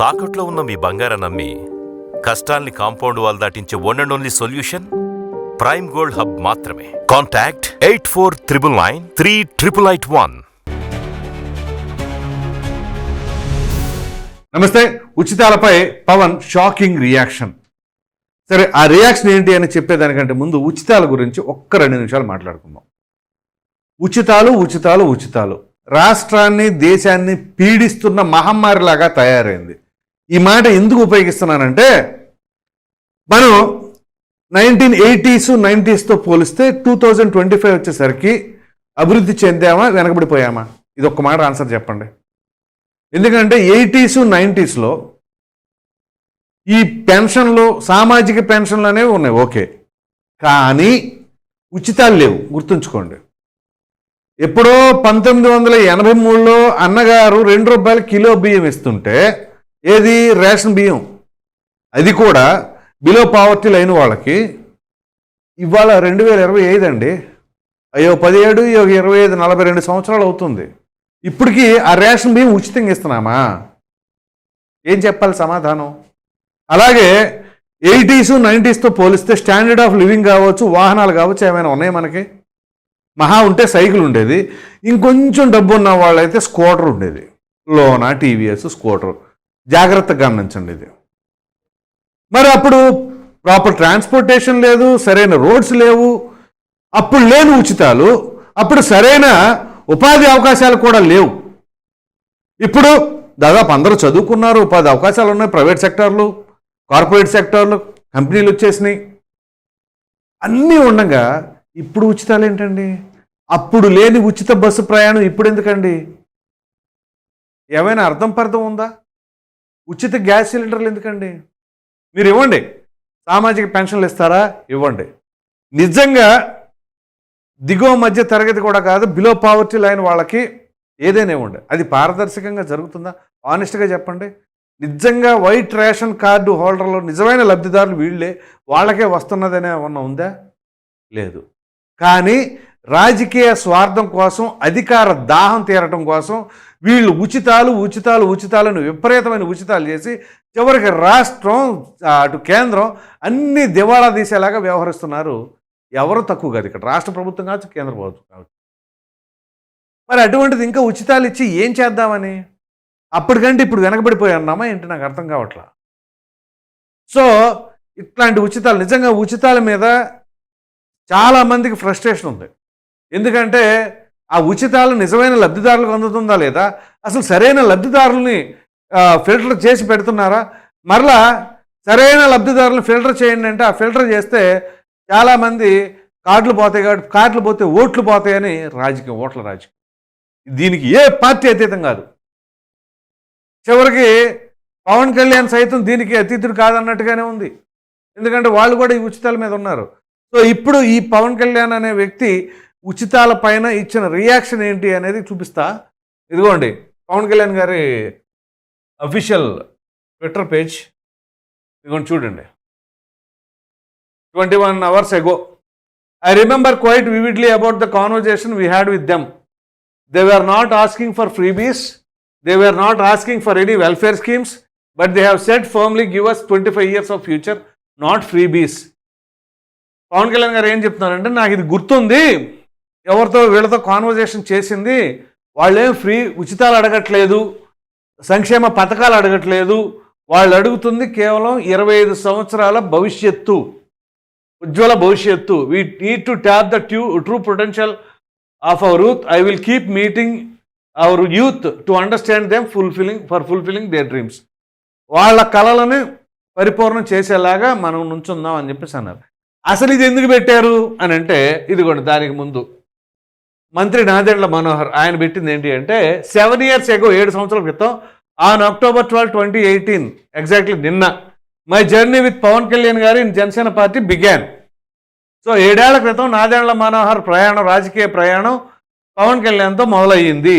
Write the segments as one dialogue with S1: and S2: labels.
S1: తాకట్లో ఉన్న మీ బంగారం నమ్మి కష్టాల్ని compound wall దాటించే one and only solution prime gold hub మాత్రమే. Contact eight four triple nine three triple eight one
S2: నమస్తే ఉచితాలపై పవన్ షాకింగ్ రియాక్షన్ సరే ఆ రియాక్షన్ ఏంటి అని చెప్పేదానికంటే ముందు ఉచితాల గురించి ఒక్క రెండు నిమిషాలు మాట్లాడుకుందాం. ఉచితాలు ఉచితాలు ఉచితాలు. రాష్ట్రాన్ని దేశాన్ని పీడిస్తున్న మహమ్మారిలాగా తయారైంది. ఈ మాట ఎందుకు ఉపయోగిస్తున్నానంటే మనం నైన్టీన్ ఎయిటీస్ నైంటీస్తో పోలిస్తే టూ థౌజండ్ ట్వంటీ ఫైవ్ వచ్చేసరికి అభివృద్ధి చెందామా వెనకబడిపోయామా? ఇది ఒక్క మాట ఆన్సర్ చెప్పండి. ఎందుకంటే ఎయిటీస్ నైంటీస్లో ఈ పెన్షన్లు సామాజిక పెన్షన్లు అనేవి ఉన్నాయి ఓకే. కానీ ఉచితాలు లేవు గుర్తుంచుకోండి. ఎప్పుడో పంతొమ్మిది వందల ఎనభై మూడులో అన్నగారు రెండు రూపాయల కిలో బియ్యం ఇస్తుంటే ఏది? రేషన్ బియ్యం. అది కూడా బిలో పావర్టీ లైన్ వాళ్ళకి ఇవాళ రెండు వేల ఇరవై ఐదు అండి. అయ్యో పదిహేడు ఇయ్యో ఇరవై ఐదు నలభై రెండు సంవత్సరాలు అవుతుంది. ఇప్పటికీ ఆ రేషన్ బియ్యం ఉచితంగా ఇస్తున్నామా? ఏం చెప్పాలి సమాధానం? అలాగే ఎయిటీస్ నైంటీస్తో పోలిస్తే స్టాండర్డ్ ఆఫ్ లివింగ్ కావచ్చు వాహనాలు కావచ్చు ఏమైనా ఉన్నాయి మనకి? మహా ఉంటే సైకిల్ ఉండేది. ఇంకొంచెం డబ్బు ఉన్న వాళ్ళైతే స్కూటర్ ఉండేది. లోనా టీవీఎస్ స్కూటర్. జాగ్రత్తగా గమనించండి ఇది. మరి అప్పుడు ప్రాపర్ ట్రాన్స్పోర్టేషన్ లేదు సరైన రోడ్స్ లేవు అప్పుడు లేని ఉచితాలు అప్పుడు సరైన ఉపాధి అవకాశాలు కూడా లేవు. ఇప్పుడు దాదాపు అందరూ చదువుకున్నారు ఉపాధి అవకాశాలు ఉన్నాయి ప్రైవేట్ సెక్టార్లు కార్పొరేట్ సెక్టార్లు కంపెనీలు వచ్చేసినాయి. అన్నీ ఉండగా ఇప్పుడు ఉచితాలు ఏంటండి? అప్పుడు లేని ఉచిత బస్సు ప్రయాణం ఇప్పుడు ఎందుకండి? ఏమైనా అర్థం పర్థం ఉందా? ఉచిత గ్యాస్ సిలిండర్లు ఎందుకండి? మీరు ఇవ్వండి. సామాజిక పెన్షన్లు ఇస్తారా? ఇవ్వండి. నిజంగా దిగువ మధ్య తరగతి కూడా కాదు బిలో పావర్టీ లైన్ వాళ్ళకి ఏదైనా ఇవ్వండి. అది పారదర్శకంగా జరుగుతుందా? ఆనెస్ట్గా చెప్పండి. నిజంగా వైట్ రేషన్ కార్డు హోల్డర్లు నిజమైన లబ్ధిదారులు వీళ్ళే వాళ్ళకే వస్తున్నదనే ఏమన్నా ఉందా? లేదు. కానీ రాజకీయ స్వార్థం కోసం అధికార దాహం తీరటం కోసం వీళ్ళు ఉచితాలు ఉచితాలు ఉచితాలను విపరీతమైన ఉచితాలు చేసి చివరికి రాష్ట్రం అటు కేంద్రం అన్ని దివాళా తీసేలాగా వ్యవహరిస్తున్నారు. ఎవరు తక్కువ కాదు ఇక్కడ. రాష్ట్ర ప్రభుత్వం కావచ్చు కేంద్ర ప్రభుత్వం కావచ్చు. మరి అటువంటిది ఇంకా ఉచితాలు ఇచ్చి ఏం చేద్దామని? అప్పటికంటే ఇప్పుడు వెనకబడిపోయి అన్నామా ఏంటి నాకు అర్థం కావట్లా? సో ఇట్లాంటి ఉచితాలు నిజంగా ఉచితాల మీద చాలా మందికి ఫ్రస్ట్రేషన్ ఉంది. ఎందుకంటే ఆ ఉచితాలు నిజమైన లబ్ధిదారులకు అందుతుందా లేదా? అసలు సరైన లబ్ధిదారుల్ని ఫిల్టర్ చేసి పెడుతున్నారా? మరలా సరైన లబ్ధిదారులను ఫిల్టర్ చేయండి అంటే ఆ ఫిల్టర్ చేస్తే చాలామంది కార్డులు పోతాయి కాబట్టి కార్డులు పోతే ఓట్లు పోతాయని రాజకీయం ఓట్ల రాజకీయం. దీనికి ఏ పార్టీ అతీతం కాదు. చివరికి పవన్ కళ్యాణ్ సైతం దీనికి అతీతుడు కాదన్నట్టుగానే ఉంది. ఎందుకంటే వాళ్ళు కూడా ఈ ఉచితాల మీద ఉన్నారు. సో ఇప్పుడు ఈ పవన్ కళ్యాణ్ అనే వ్యక్తి ఉచితాల పైన ఇచ్చిన రియాక్షన్ ఏంటి అనేది చూపిస్తా. ఇదిగోండి పవన్ కళ్యాణ్ గారి అఫీషియల్ ట్విట్టర్ పేజ్ ఇదిగోండి చూడండి. Twenty one hours ago I remember quite vividly about the conversation we had with them they are not asking for freebies they are not asking for any welfare schemes but they have set firmly give us twenty five years of future not freebies Pawan Kalyan garu ఏం చెప్తున్నారంటే నాకు ఇది గుర్తుంది. ఎవరితో వీళ్ళతో conversation చేసింది వాళ్ళేం free ఉచితాలు అడగట్లేదు సంక్షేమ పథకాలు అడగట్లేదు. వాళ్ళు అడుగుతుంది కేవలం ఇరవై ఐదు సంవత్సరాల భవిష్యత్తు ఉజ్వల భవిష్యత్తు. We need to tap the ట్యూ true potential of our youth I will keep meeting our youth to understand them fulfilling for fulfilling they dreams వాళ్ళ కళలను పరిపూర్ణం చేసేలాగా మనం నుంచుందాం అని చెప్పేసి అన్నారు. అసలు ఇది ఎందుకు పెట్టారు అని అంటే ఇదిగోండి దానికి ముందు. మంత్రి నాదెండ్ల మనోహర్ ఆయన పెట్టింది ఏంటి అంటే సెవెన్ ఇయర్స్ ఎగో ఏడు సంవత్సరాల క్రితం on October twelve twenty eighteen exactly నిన్న my journey with Pawan Kalyan garu in Janasena party began so ఏడేళ్ళ క్రితం నాదెండ్ల మనోహర్ ప్రయాణం రాజకీయ ప్రయాణం పవన్ కళ్యాణ్తో మొదలయ్యింది.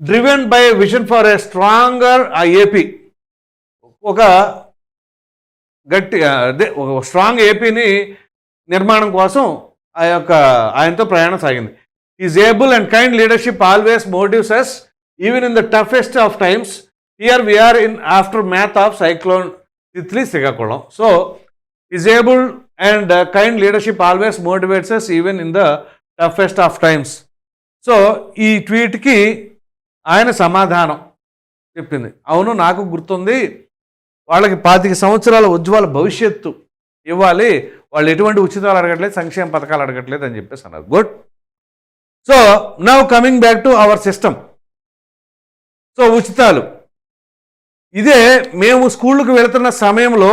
S2: Driven by vision for a stronger uh AP ఒక గట్టి అదే ఒక స్ట్రాంగ్ ఏపీని నిర్మాణం కోసం ఆ యొక్క ఆయనతో ప్రయాణం సాగింది. Is able and kind leadership always motives us even in the toughest of times here we are in aftermath of cyclone Titli Srikakulam so disabled and kind leadership always motivates us even in the toughest of times so ఈ ట్వీట్కి ఆయన సమాధానం చెప్పింది. అవును నాకు గుర్తుంది. వాళ్ళకి పాతిక సంవత్సరాల ఉజ్వల భవిష్యత్తు ఇవ్వాలి. వాళ్ళు ఎటువంటి ఉచితాలు అడగట్లేదు సంక్షేమ పథకాలు అడగట్లేదు అని చెప్పేసి అన్నారు. Good. So now coming back to our system so ఉచితాలు. ఇదే మేము స్కూళ్ళకు వెళుతున్న సమయంలో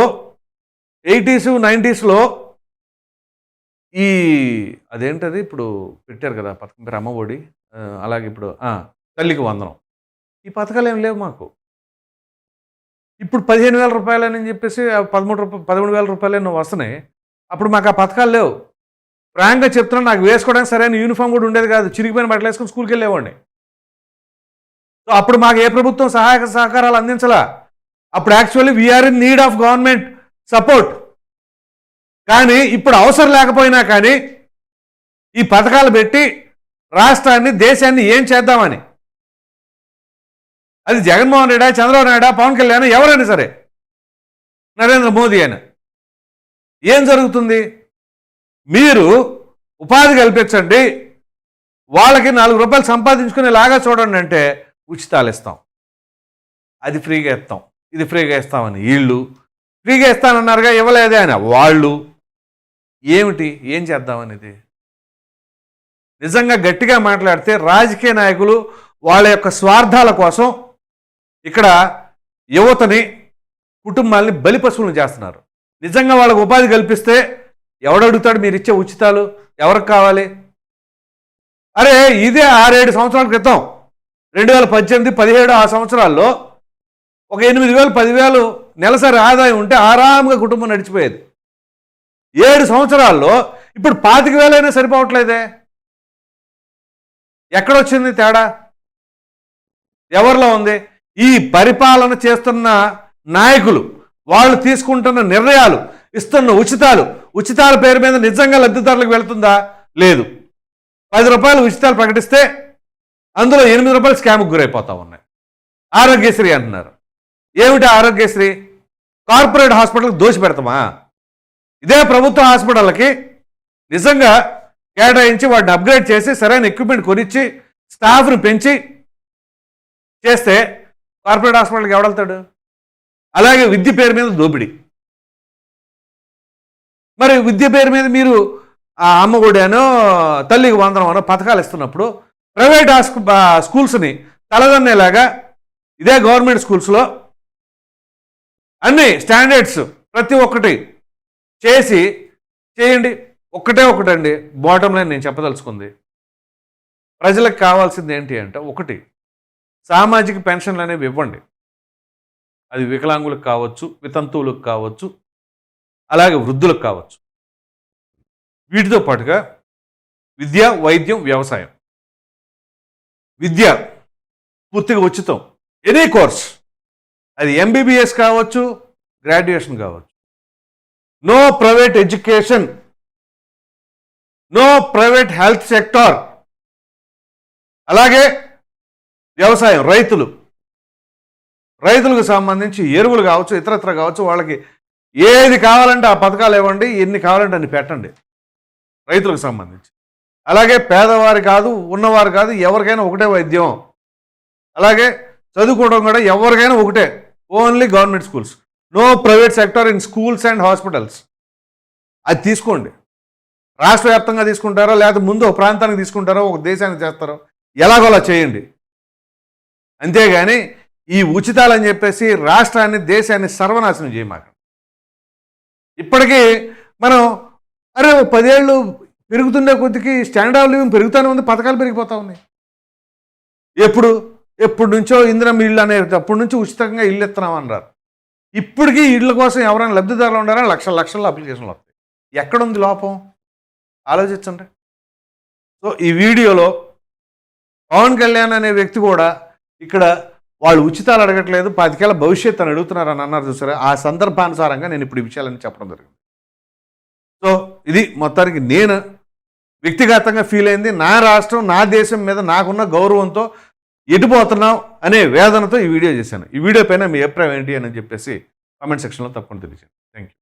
S2: ఎయిటీస్ నైంటీస్లో ఈ అదేంటది ఇప్పుడు పెట్టారు కదా పథకం పేరు అమ్మఒడి అలాగే ఇప్పుడు తల్లికి వందనం. ఈ పథకాలు ఏం లేవు మాకు. ఇప్పుడు పదిహేను వేల రూపాయలని చెప్పేసి పదమూడు రూపాయ పదమూడు వేల రూపాయలు వస్తున్నాయి. అప్పుడు మాకు ఆ పథకాలు లేవు. ఫ్రాంక్గా చెప్తున్నాను నాకు వేసుకోవడానికి సరైన యూనిఫామ్ కూడా ఉండేది కాదు. చిరిగిపోయిన బట్టలు వేసుకుని స్కూల్కి వెళ్ళేవాడిని. సో అప్పుడు మాకు ఏ ప్రభుత్వం సహాయక సహకారాలు అందించలా? అప్పుడు actually we are in need of government support కానీ ఇప్పుడు అవసరం లేకపోయినా కానీ ఈ పథకాలు పెట్టి రాష్ట్రాన్ని దేశాన్ని ఏం చేద్దామని? అది జగన్మోహన్ రెడ్డా చంద్రబాబు నాయుడు పవన్ కళ్యాణ్ ఎవరైనా సరే. నరేంద్ర మోదీ అయినా. ఏం జరుగుతుంది? మీరు ఉపాధి కల్పించండి. వాళ్ళకి నాలుగు రూపాయలు సంపాదించుకునేలాగా చూడండి అంటే ఉచితాలు ఇస్తాం. అది ఫ్రీగా ఇస్తాం. ఇది ఫ్రీగా ఇస్తామని వీళ్ళు. ఫ్రీగా ఇస్తానన్నారుగా ఇవ్వలేదే ఆయన వాళ్ళు. ఏమిటి? ఏం చేద్దామనేది? నిజంగా గట్టిగా మాట్లాడితే రాజకీయ నాయకులు వాళ్ళ యొక్క స్వార్థాల కోసం ఇక్కడ యువతని కుటుంబాల్ని బలిపశువులను చేస్తున్నారు. నిజంగా వాళ్ళకు ఉపాధి కల్పిస్తే ఎవడు అడుగుతాడు మీరు ఇచ్చే ఉచితాలు? ఎవరికి కావాలి? అరే ఇదే ఆరేడు సంవత్సరాల క్రితం. రెండు వేల పద్దెనిమిది పదిహేడు ఆ సంవత్సరాల్లో ఒక ఎనిమిది వేలు పదివేలు నెలసరి ఆదాయం ఉంటే ఆరాముగా కుటుంబం నడిచిపోయేది. ఏడు సంవత్సరాల్లో ఇప్పుడు పాతిక వేలైనా సరిపోవట్లేదే. ఎక్కడొచ్చింది తేడా? ఎవరిలో ఉంది? ఈ పరిపాలన చేస్తున్న నాయకులు వాళ్ళు తీసుకుంటున్న నిర్ణయాలు ఇస్తున్న ఉచితాలు. ఉచితాల పేరు మీద నిజంగా లబ్ధిదారులకు వెళుతుందా? లేదు. పది రూపాయలు ఉచితాలు ప్రకటిస్తే అందులో ఎనిమిది రూపాయలు స్కామ్కి గురైపోతా ఉన్నాయి. ఆరోగ్యశ్రీ అంటున్నారు. ఏమిటి ఆరోగ్యశ్రీ? కార్పొరేట్ హాస్పిటల్కి దోషి పెడతామా? ఇదే ప్రభుత్వ హాస్పిటల్కి నిజంగా కేటాయించి వాటిని అప్గ్రేడ్ చేసి సరైన ఎక్విప్మెంట్ కొనిచ్చి స్టాఫ్ని పెంచి చేస్తే కార్పొరేట్ హాస్పిటల్కి ఎవడెళ్తాడు? అలాగే విద్య పేరు మీద దోపిడీ. మరి విద్య పేరు మీద మీరు ఆ అమ్మఒడానో తల్లికి వందనం అనో పథకాలు ఇస్తున్నప్పుడు ప్రైవేట్ హాస్కు స్కూల్స్ని తలదన్నేలాగా ఇదే గవర్నమెంట్ స్కూల్స్లో అన్ని స్టాండర్డ్స్ ప్రతి ఒక్కటి చేసి చేయండి. ఒక్కటే ఒకటండి బాటం లైన్ నేను చెప్పదలుచుకుంది. ప్రజలకు కావాల్సింది ఏంటి అంటే ఒకటి సామాజిక పెన్షన్లు అనేవి ఇవ్వండి. అది వికలాంగులకు కావచ్చు వితంతువులకు కావచ్చు అలాగే వృద్ధులకు కావచ్చు. వీటితో పాటుగా విద్య వైద్యం వ్యవసాయం. విద్య పూర్తిగా ఉచితం. Any course. అది ఎంబీబీఎస్ కావచ్చు గ్రాడ్యుయేషన్ కావచ్చు. No private education no private health sector అలాగే వ్యవసాయం రైతులు. రైతులకు సంబంధించి ఎరువులు కావచ్చు ఇతరత్ర కావచ్చు వాళ్ళకి ఏది కావాలంటే ఆ పథకాలు ఇవ్వండి ఎన్ని కావాలంటే అన్ని పెట్టండి. రైతులకు సంబంధించి. అలాగే పేదవారు కాదు ఉన్నవారు కాదు ఎవరికైనా ఒకటే వైద్యం. అలాగే చదువుకోవడం కూడా ఎవరికైనా ఒకటే. Only government schools no private sector in schools and hospitals అది తీసుకోండి. రాష్ట్ర వ్యాప్తంగా తీసుకుంటారో లేకపోతే ముందు ఒక ప్రాంతానికి తీసుకుంటారో ఒక దేశానికి చేస్తారో? ఎలాగోలా చేయండి. అంతేగాని ఈ ఉచితాలని చెప్పేసి రాష్ట్రాన్ని దేశాన్ని సర్వనాశనం చేయమాకండి. ఇప్పటికీ మనం అరే పదేళ్ళు పెరుగుతుండే కొద్దికి స్టాండర్డ్ ఆఫ్ లివింగ్ పెరుగుతూనే ఉంది పథకాలు పెరిగిపోతూ ఉన్నాయి. ఎప్పుడు? ఎప్పటి నుంచో ఇందిరం ఇల్లు అనే అప్పటి నుంచి ఉచితంగా ఇల్లు ఇస్తున్నాం అన్నారు. ఇప్పటికీ ఇళ్ళ కోసం ఎవరైనా లబ్ధిదారులు ఉండారా లక్షల లక్షల అప్లికేషన్లు వస్తాయి. ఎక్కడుంది లోపం? ఆలోచించండి. సో ఈ వీడియోలో పవన్ కళ్యాణ్ అనే వ్యక్తి కూడా ఇక్కడ వాళ్ళు ఉచితాలు అడగట్లేదు పాతికేళ్ళ భవిష్యత్తు అని అడుగుతున్నారని అన్నారు చూసారా? ఆ సందర్భానుసారంగా నేను ఇప్పుడు ఈ చెప్పడం జరిగింది. సో ఇది మొత్తానికి నేను వ్యక్తిగతంగా ఫీల్ అయింది. నా రాష్ట్రం నా దేశం మీద నాకున్న గౌరవంతో ఎటుపోతున్నాం అనే వేదనతో ఈ వీడియో చేశాను. ఈ వీడియో పైన మీ అభిప్రాయం ఏంటి అని చెప్పేసి కామెంట్ సెక్షన్లో తప్పకుండా తెలియజేయండి. Thank you